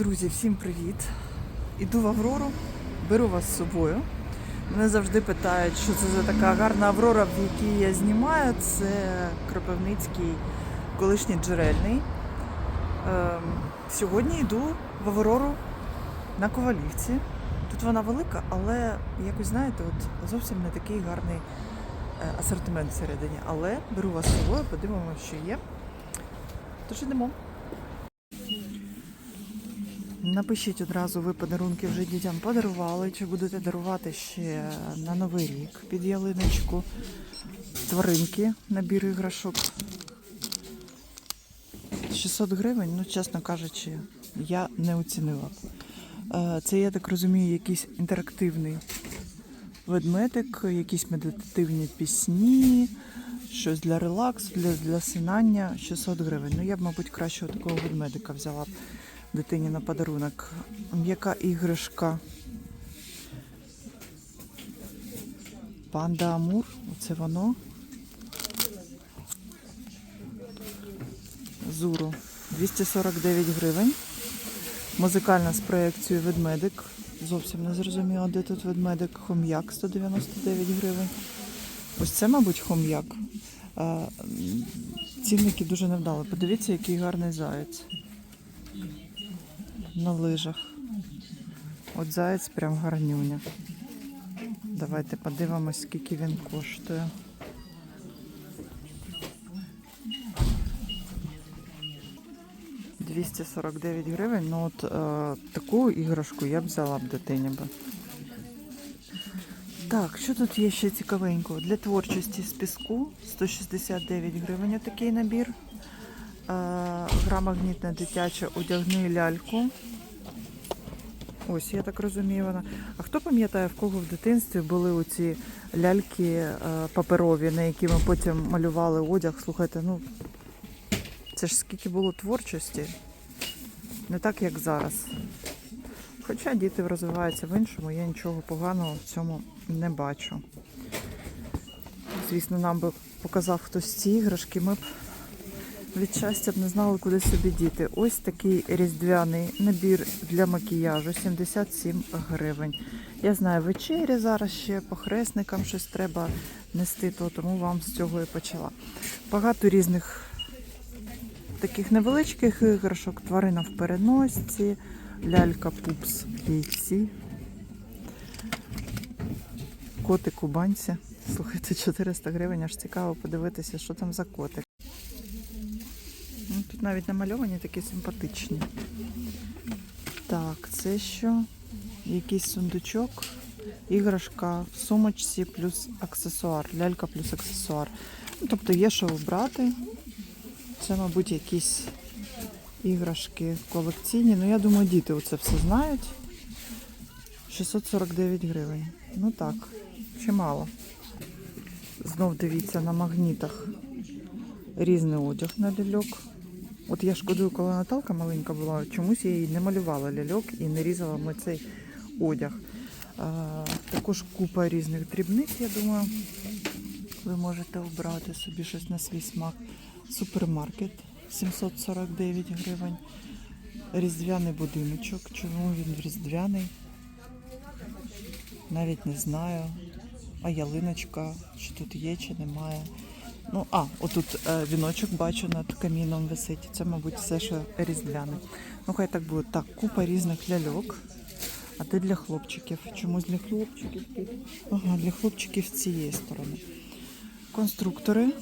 Друзі, всім привіт! Іду в Аврору, беру вас з собою. Мене завжди питають, що це за така гарна Аврора, в якій я знімаю. Це Кропивницький колишній джерельний. Ем, сьогодні йду в Аврору на Ковалівці. Тут вона велика, але якось знаєте, от зовсім не такий гарний е, асортимент всередині. Але беру вас з собою, подивимося, що є. Тож ідемо. Напишіть одразу, ви подарунки вже дітям подарували, чи будете дарувати ще на Новий рік під ялиночку. Тваринки, набір іграшок. 600 гривень, ну, чесно кажучи, я не оцінила. Е, Це, я так розумію, якийсь інтерактивний ведмедик, якісь медитативні пісні, щось для релаксу, для, для синання 600 гривень. Ну, я б, мабуть, краще такого ведмедика взяла б дитині на подарунок. М'яка іграшка. Панда Амур, оце воно. Зуру 249 гривень. Музикальна з проекцією ведмедик. Зовсім не зрозуміло, де тут ведмедик. Хом'як 199 гривень. Ось це, мабуть, хом'як. Цінники дуже невдало. Подивіться, який гарний заяць на лижах. От заяць прям гарнюня. Давайте подивимось, скільки він коштує. «249 гривень. Ну от е, таку іграшку я б взяла б дитині би. Так, що тут є ще цікавенького? Для творчості з піску 169 гривень такий набір. Е, Гра магнітна дитяча одягни ляльку. Ось, я так розумію вона. А хто пам'ятає, в кого в дитинстві були оці ляльки е, паперові, на які ми потім малювали одяг? Слухайте, ну це ж скільки було творчості. Не так, як зараз. Хоча діти розвиваються в іншому, я нічого поганого в цьому не бачу. Звісно, нам би показав хтось ці іграшки, ми б від щастя б не знали, куди собі діти. Ось такий різдвяний набір для макіяжу 77 гривень. Я знаю, вечері зараз ще похресникам щось треба нести, то тому вам з цього і почала. Багато різних таких невеличких іграшок, тварина в переносці, лялька пупс в яйці, котик у банці. Слухайте, 400 гривень, аж цікаво подивитися, що там за котик. Навіть намальовані такі симпатичні. Так, це що? Якийсь сундучок, іграшка в сумочці плюс аксесуар, лялька плюс аксесуар. Ну, тобто є що обрати. Це, мабуть, якісь іграшки колекційні. Ну, я думаю, діти оце все знають. 649 гривень. Ну так, чимало. Знов дивіться на магнітах різний одяг на ляльок. От я шкодую, коли Наталка маленька була, чомусь я їй не малювала ляльок і не різала ми цей одяг. А, також купа різних дрібниць, я думаю, ви можете обрати собі щось на свій смак. Супермаркет 749 гривень. Різдвяний будиночок. Чому він різдвяний? Навіть не знаю. А ялиночка, чи тут є, чи немає. Ну, а, отут е, віночок бачу над каміном висить. Це, мабуть, все ще різдвяне. Ну, хай так буде. Так, купа різних ляльок. А де для хлопчиків? Чомусь для хлопчиків тут. Ага, для хлопчиків з цієї сторони. Конструктори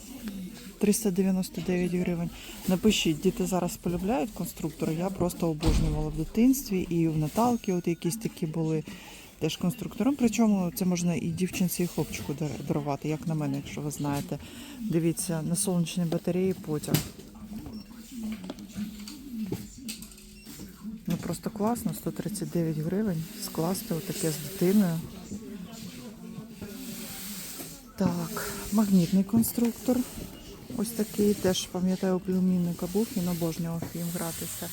399 гривень. Напишіть, діти зараз полюбляють конструктори. Я просто обожнювала в дитинстві і в Наталки от якісь такі були теж конструктором. Причому це можна і дівчинці, і хлопчику дарувати, як на мене, якщо ви знаєте. Дивіться, на сонячній батареї потяг. Ну просто класно, 139 гривень. Скласти отаке з дитиною. Так, магнітний конструктор. Ось такий теж пам'ятаю, у племінника був, він обожнював їм гратися.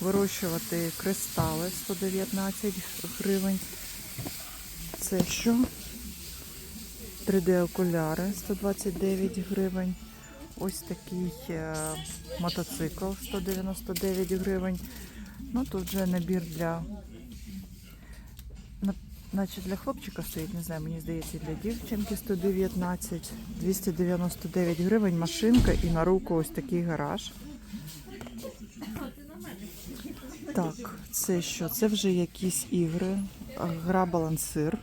Вирощувати кристали 119 гривень. Це що? 3D-окуляри 129 гривень. Ось такий е, мотоцикл 199 гривень. Ну, тут вже набір для. на- Наче для хлопчика стоїть, не знаю, мені здається, для дівчинки 119, 299 гривень, машинка і на руку ось такий гараж. Так, це що? Це вже якісь ігри. Гра балансир.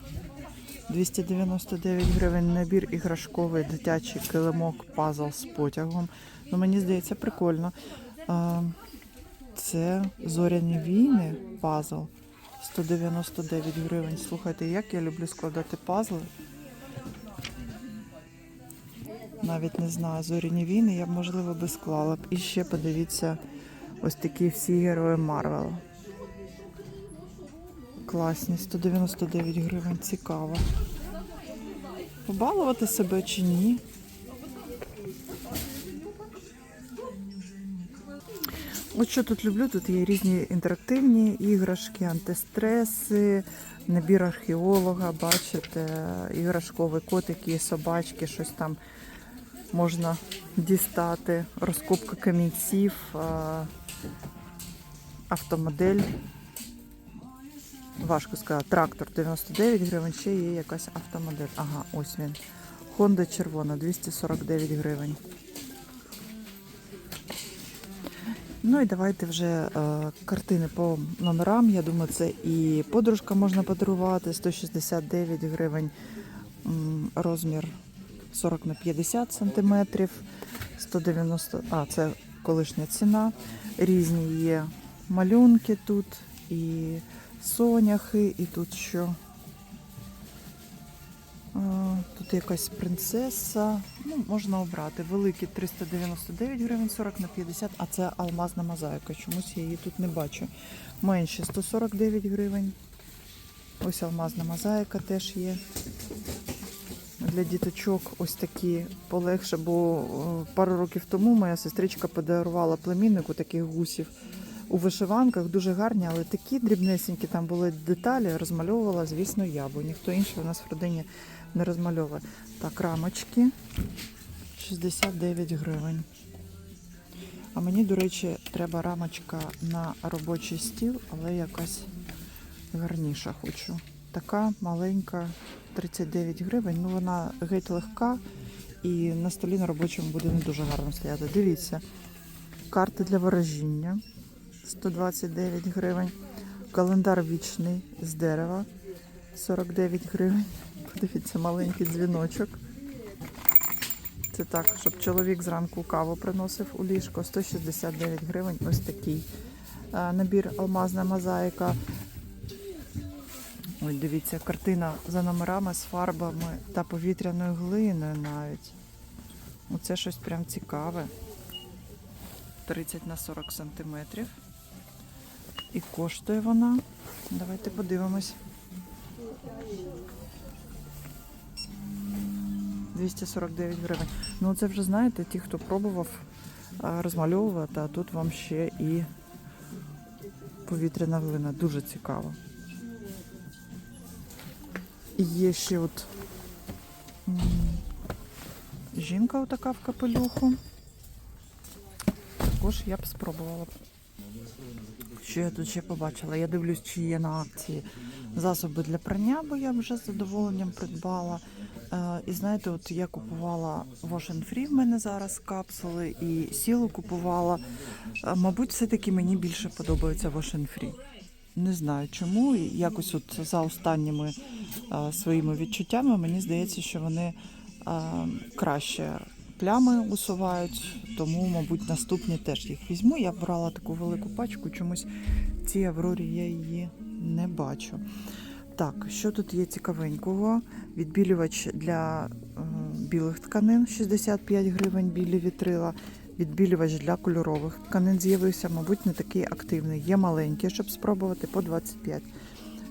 299 гривень набір іграшковий дитячий килимок пазл з потягом. Ну, мені здається, прикольно. Це зоряні війни пазл. 199 гривень. Слухайте, як я люблю складати пазли. Навіть не знаю, зоряні війни я б, можливо, би склала б. І ще подивіться, ось такі всі герої Марвел. Класні, 199 гривень, цікаво. Побалувати себе чи ні? От що тут люблю, тут є різні інтерактивні іграшки, антистреси, набір археолога, бачите, іграшкові котики, собачки, щось там можна дістати, розкопка камінців, автомодель. Важко сказати, трактор 99 гривень, ще є якась автомодель. Ага, ось він. Honda червона 249 гривень. Ну і давайте вже е, картини по номерам. Я думаю, це і подружка можна подарувати 169 гривень, розмір 40 на 50 сантиметрів, 190, а це колишня ціна. Різні є малюнки тут, і соняхи, і тут що. Тут якась принцеса. Ну, можна обрати. Великий 399 гривень 40 на 50, а це алмазна мозаїка. Чомусь я її тут не бачу. Менше 149 гривень. Ось алмазна мозаїка теж є. Для діточок ось такі полегше, бо е, пару років тому моя сестричка подарувала племіннику таких гусів у вишиванках, дуже гарні, але такі дрібнесенькі там були деталі, розмальовувала, звісно, я, бо ніхто інший у нас в родині не розмальовує. Так, рамочки 69 гривень. А мені, до речі, треба рамочка на робочий стіл, але якась гарніша хочу. Така маленька, 39 гривень. Ну вона геть легка і на столі на робочому буде не дуже гарно стояти. Дивіться, карти для ворожіння 129 гривень. Календар вічний з дерева 49 гривень. Подивіться, маленький дзвіночок. Це так, щоб чоловік зранку каву приносив у ліжко. 169 гривень. Ось такий набір алмазна мозаїка. Ой, дивіться, картина за номерами з фарбами та повітряною глиною навіть. Оце щось прям цікаве. 30 на 40 сантиметрів. І коштує вона. Давайте подивимось. 249 гривень. Ну, це вже знаєте, ті, хто пробував розмальовувати, а тут вам ще і повітряна глина. Дуже цікаво. І є ще от жінка отака в капелюху. Також я б спробувала. Що я тут ще побачила? Я дивлюсь, чи є на акції засоби для прання, бо я вже з задоволенням придбала. Е, І знаєте, от я купувала Wash Free в мене зараз капсули і сілу купувала. Е, Мабуть, все-таки мені більше подобається Wash Free. Не знаю чому. Якось от за останніми е, своїми відчуттями мені здається, що вони краще плями усувають, тому, мабуть, наступні теж їх візьму. Я брала таку велику пачку, чомусь в цій Аврорі я її не бачу. Так, що тут є цікавенького? Відбілювач для е, білих тканин 65 гривень, білі вітрила. Відбілювач для кольорових тканин з'явився, мабуть, не такий активний. Є маленький, щоб спробувати по 25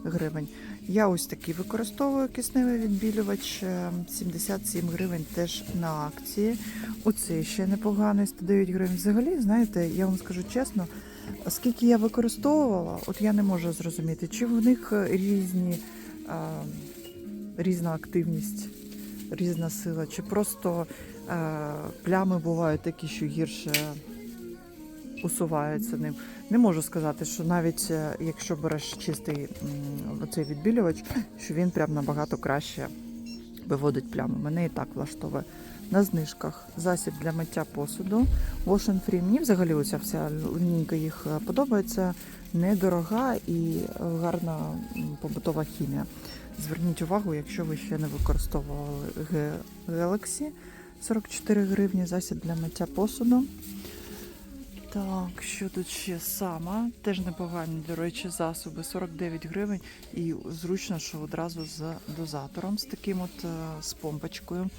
гривень. Я ось такий використовую кисневий відбілювач, е, 77 гривень теж на акції. Оцей ще непоганий, 109 гривень. Взагалі, знаєте, я вам скажу чесно, скільки я використовувала, от я не можу зрозуміти, чи в них різні, е, різна активність, різна сила, чи просто е, плями бувають такі, що гірше усувається ним. Не можу сказати, що навіть е, якщо береш чистий м, оцей відбілювач, що він прям набагато краще виводить плями. Мене і так влаштовує. На знижках засіб для миття посуду. Wash Free. Мені взагалі оця вся лінійка їх е, подобається. Недорога і гарна побутова хімія. Зверніть увагу, якщо ви ще не використовували Galaxy 44 гривні, засіб для миття посуду. Так, що тут ще сама? Теж непогані, до речі, засоби 49 гривень. І зручно, що одразу з дозатором, з таким от е, з помпочкою.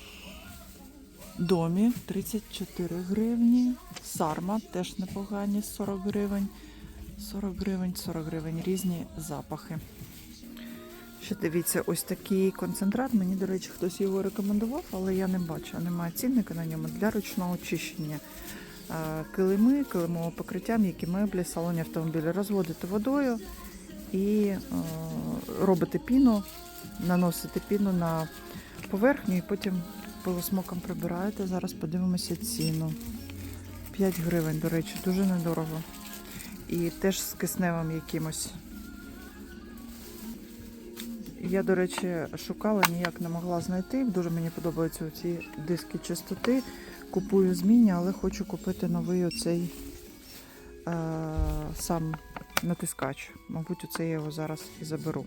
Домі 34 гривні. Сарма теж непогані 40 гривень. 40 гривень, 40 гривень, різні запахи. Ще дивіться, ось такий концентрат. Мені, до речі, хтось його рекомендував, але я не бачу. Немає цінника на ньому для ручного очищення. Е, Килими, килимове покриття, м'які меблі, салоні автомобіля розводити водою і е, робити піну, наносити піну на поверхню і потім пилосмоком прибираєте. Зараз подивимося ціну. 5 гривень, до речі, дуже недорого. І теж з кисневим якимось. Я, до речі, шукала, ніяк не могла знайти. Дуже мені подобаються ці диски чистоти. Купую змінні, але хочу купити новий оцей е, сам натискач. Мабуть, оце я його зараз і заберу.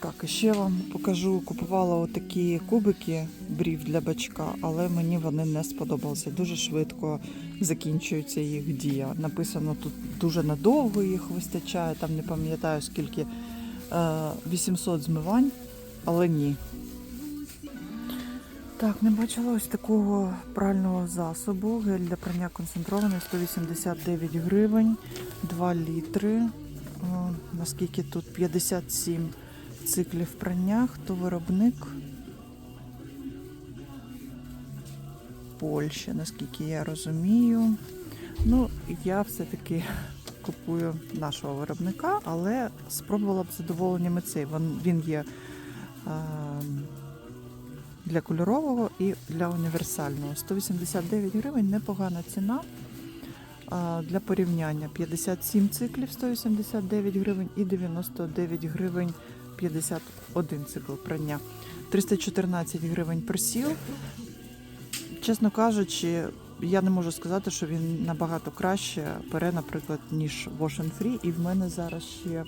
Так, і ще вам покажу, купувала отакі кубики брів для бачка, але мені вони не сподобалися. Дуже швидко закінчується їх дія. Написано тут дуже надовго їх вистачає, там не пам'ятаю скільки е, 800 змивань, але ні. Так, не бачила ось такого прального засобу. Гель для прання концентрований 189 гривень, 2 літри. Наскільки тут 57 циклів прання. Хто виробник? Польща, наскільки я розумію. Ну, я все-таки купую нашого виробника, але спробувала б з задоволенням і цей. Він є е, для кольорового і для універсального. 189 гривень непогана ціна. Для порівняння 57 циклів 189 гривень і 99 гривень 51 цикл прання. 314 гривень просіл. Чесно кажучи, я не можу сказати, що він набагато краще пере, наприклад, ніж Wash and Free. І в мене зараз ще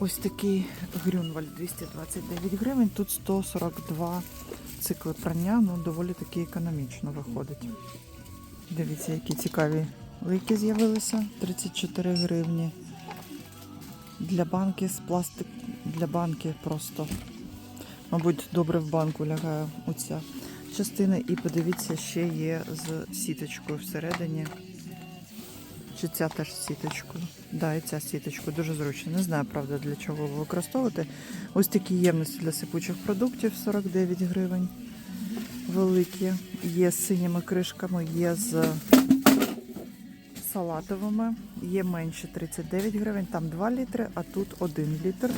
ось такий Грюнвальд 229 гривень. Тут 142 цикли прання, ну доволі таки економічно виходить. Дивіться, які цікаві лейки з'явилися. 34 гривні. Для банки з пластик для банки просто. Мабуть, добре в банку лягає оця частина. І подивіться, ще є з сіточкою всередині. Чи ця теж з сіточкою? Да, і ця сіточка, дуже зручно. Не знаю, правда, для чого ви використовувати. Ось такі ємності для сипучих продуктів 49 гривень. Великі. Є з синіми кришками, є з салатовими, є менше 39 гривень, там 2 літри, а тут 1 літр.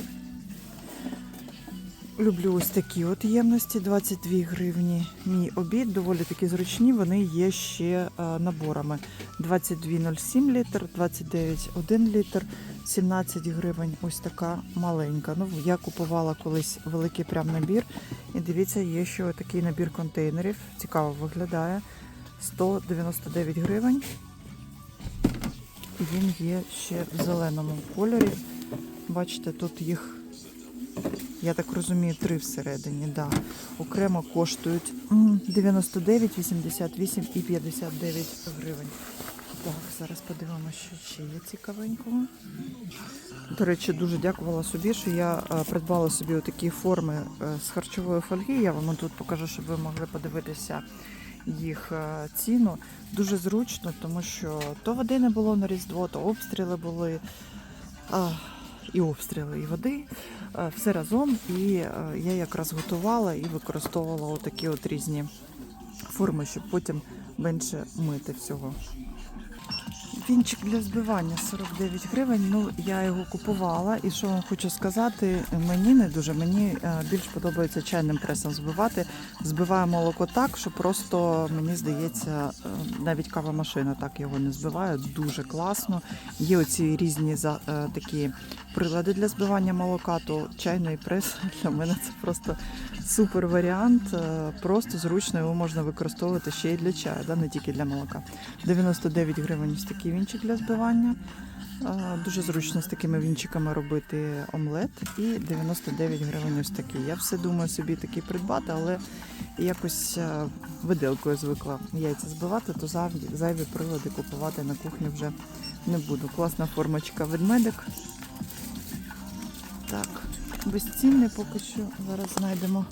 Люблю ось такі от ємності, 22 гривні. Мій обід доволі такі зручні, вони є ще е, наборами. 22,07 літр, 29,1 літр, 17 гривень. Ось така маленька. Ну, я купувала колись великий прям набір. І дивіться, є ще такий набір контейнерів. Цікаво виглядає. 199 гривень. Він є ще в зеленому кольорі. Бачите, тут їх, я так розумію, три всередині. Да. Окремо коштують м, 99, 88 і 59 гривень. Так, зараз подивимося, що ще є цікавенького. До речі, дуже дякувала собі, що я е, придбала собі такі форми е, з харчової фольги. Я вам тут покажу, щоб ви могли подивитися їх е, ціну. Дуже зручно, тому що то води не було на Різдво, то обстріли були. І обстріли, і води. Е, Все разом. І е, я якраз готувала і використовувала отакі от різні форми, щоб потім менше мити всього. Вінчик для збивання 49 гривень. Ну я його купувала, і що вам хочу сказати, мені не дуже. Мені е, більш подобається чайним пресом збивати. Збиваю молоко так, що просто мені здається, е, навіть кава машина так його не збиває. Дуже класно. Є оці різні е, такі прилади для збивання молока, то чайний прес для мене це просто супер варіант. Просто зручно його можна використовувати ще й для чаю, да, не тільки для молока. 99 гривень ось такий вінчик для збивання. Дуже зручно з такими вінчиками робити омлет. І 99 гривень ось такий. Я все думаю собі такий придбати, але якось виделкою звикла яйця збивати, то зайві прилади купувати на кухні вже не буду. Класна формочка ведмедик. Так, безцінний поки що. Зараз знайдемо.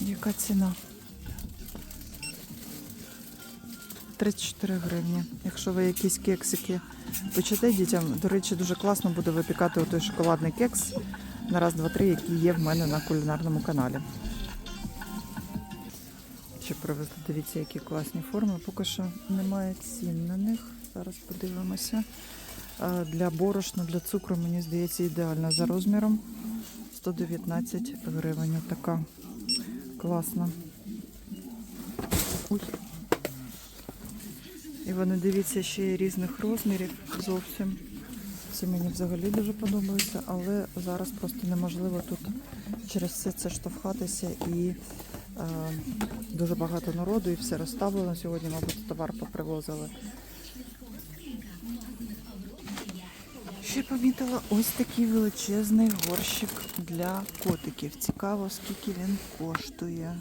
Яка ціна? 34 гривні. Якщо ви якісь кексики печете дітям, до речі, дуже класно буде випікати той шоколадний кекс на раз, два, три, який є в мене на кулінарному каналі. Ще привезли, дивіться, які класні форми. Поки що немає цін на них. Зараз подивимося. Для борошна, для цукру, мені здається, ідеально за розміром. 119 гривень. Така класна. Ой. І вони дивіться ще й різних розмірів зовсім. Це мені взагалі дуже подобається, але зараз просто неможливо тут через все це штовхатися і е, дуже багато народу і все розставлено. Сьогодні, мабуть, товар попривозили. Ще помітила ось такий величезний горщик для котиків. Цікаво, скільки він коштує.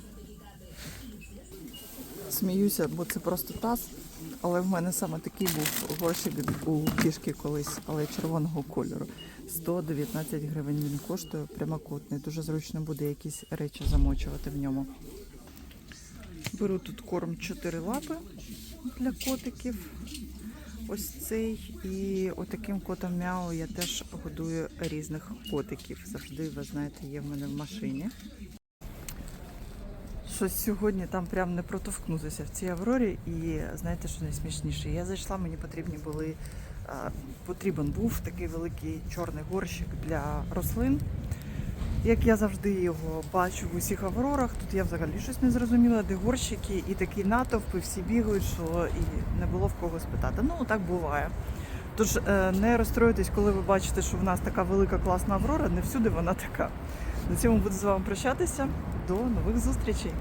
Сміюся, бо це просто таз. Але в мене саме такий був горщик у кішки колись, але червоного кольору. 119 гривень він коштує прямокутний. Дуже зручно буде якісь речі замочувати в ньому. Беру тут корм 4 лапи для котиків. Ось цей. І отаким котом мяу я теж годую різних котиків. Завжди, ви знаєте, є в мене в машині. Щось сьогодні там прям не протовкнутися в цій Аврорі. І знаєте, що найсмішніше? Я зайшла, мені потрібні були. Потрібен був такий великий чорний горщик для рослин. Як я завжди його бачу в усіх аврорах, тут я взагалі щось не зрозуміла, де горщики і такі натовпи, всі бігають, що і не було в кого спитати. Ну, так буває. Тож е, не розстроюйтесь, коли ви бачите, що в нас така велика класна аврора, не всюди вона така. На цьому буду з вами прощатися. До нових зустрічей!